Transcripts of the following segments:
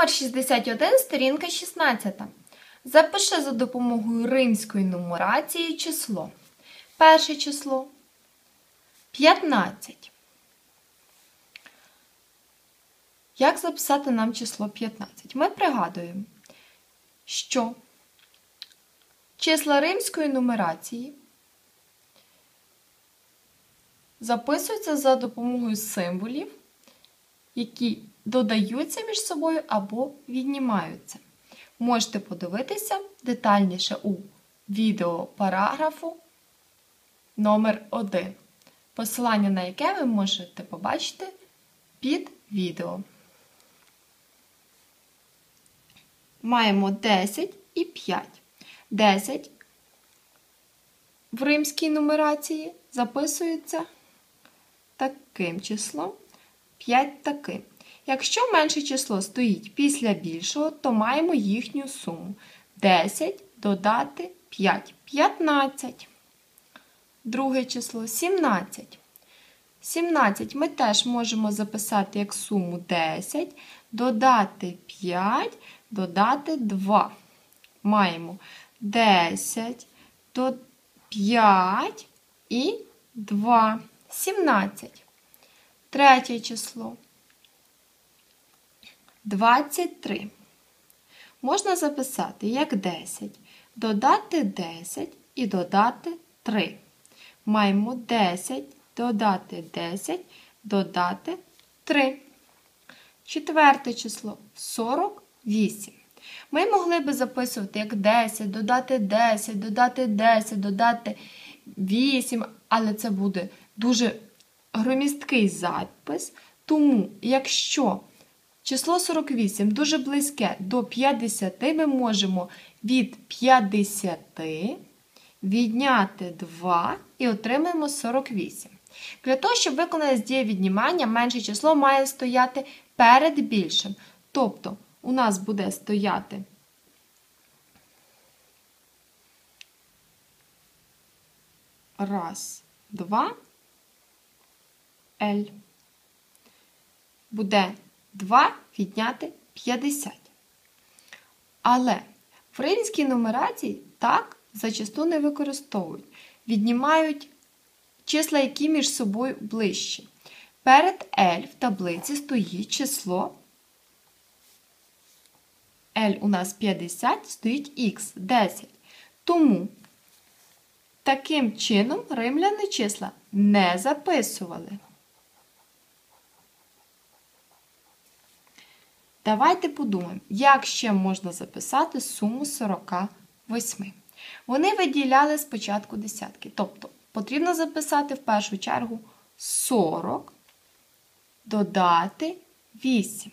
Номер 61, сторінка 16. Запиши за допомогою римської нумерації число. Перше число 15. Як записати нам число 15? Ми пригадуємо, що числа римської нумерації записуються за допомогою символів, які додаються між собою або віднімаються. Можете подивитися детальніше у відео параграфу номер 1 посилання на яке ви можете побачити під відео. Маємо 10 і 5. 10 в римській нумерації записується таким числом, 5 таким. Якщо менше число стоїть після більшого, то маємо їхню суму. 10 додати 5 15. Друге число 17. 17 ми теж можемо записати як суму 10, додати 5, додати 2. Маємо 10, до 5 і 2. 17. Третє число. 23. Можна записати як 10, додати 10 і додати 3. Маємо 10, додати 10, додати 3. Четверте число 48. Ми могли би записувати як 10, додати 10, додати 10, додати 8, але це буде дуже громісткий запис. Тому, якщо число 48 дуже близьке до 50, ми можемо від 50 відняти 2 і отримаємо 48. Для того, щоб виконати з дії віднімання, менше число має стояти перед більшим. Тобто, у нас буде стояти раз, два, L. Буде 2 відняти 50. Але в римській нумерації так зачасту не використовують. Віднімають числа, які між собою ближчі. Перед L в таблиці стоїть число L у нас 50, стоїть Х 10. Тому таким чином римляни числа не записували. Давайте подумаємо, як ще можна записати суму 48. Вони виділяли спочатку десятки. Тобто потрібно записати в першу чергу 40, додати 8.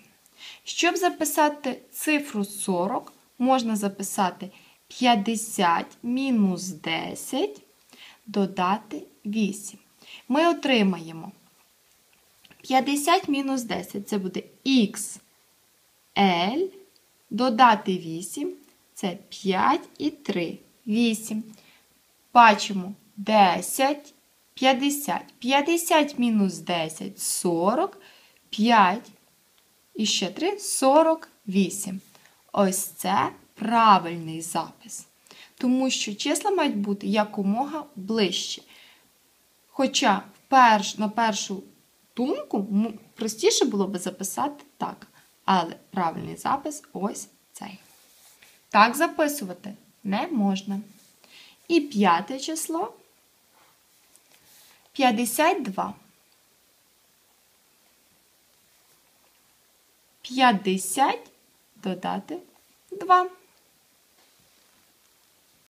Щоб записати цифру 40, можна записати 50 мінус 10, додати 8. Ми отримаємо 50 мінус 10 це буде х L, додати 8 це 5 і 3, 8. Бачимо 10, 50. 50 мінус 10 40, 5 і ще 3 48. Ось це правильний запис. Тому що числа мають бути якомога ближче. Хоча на першу думку простіше було би записати так. Але правильний запис ось цей. Так записувати не можна. І п'яте число 52. 50 додати 2.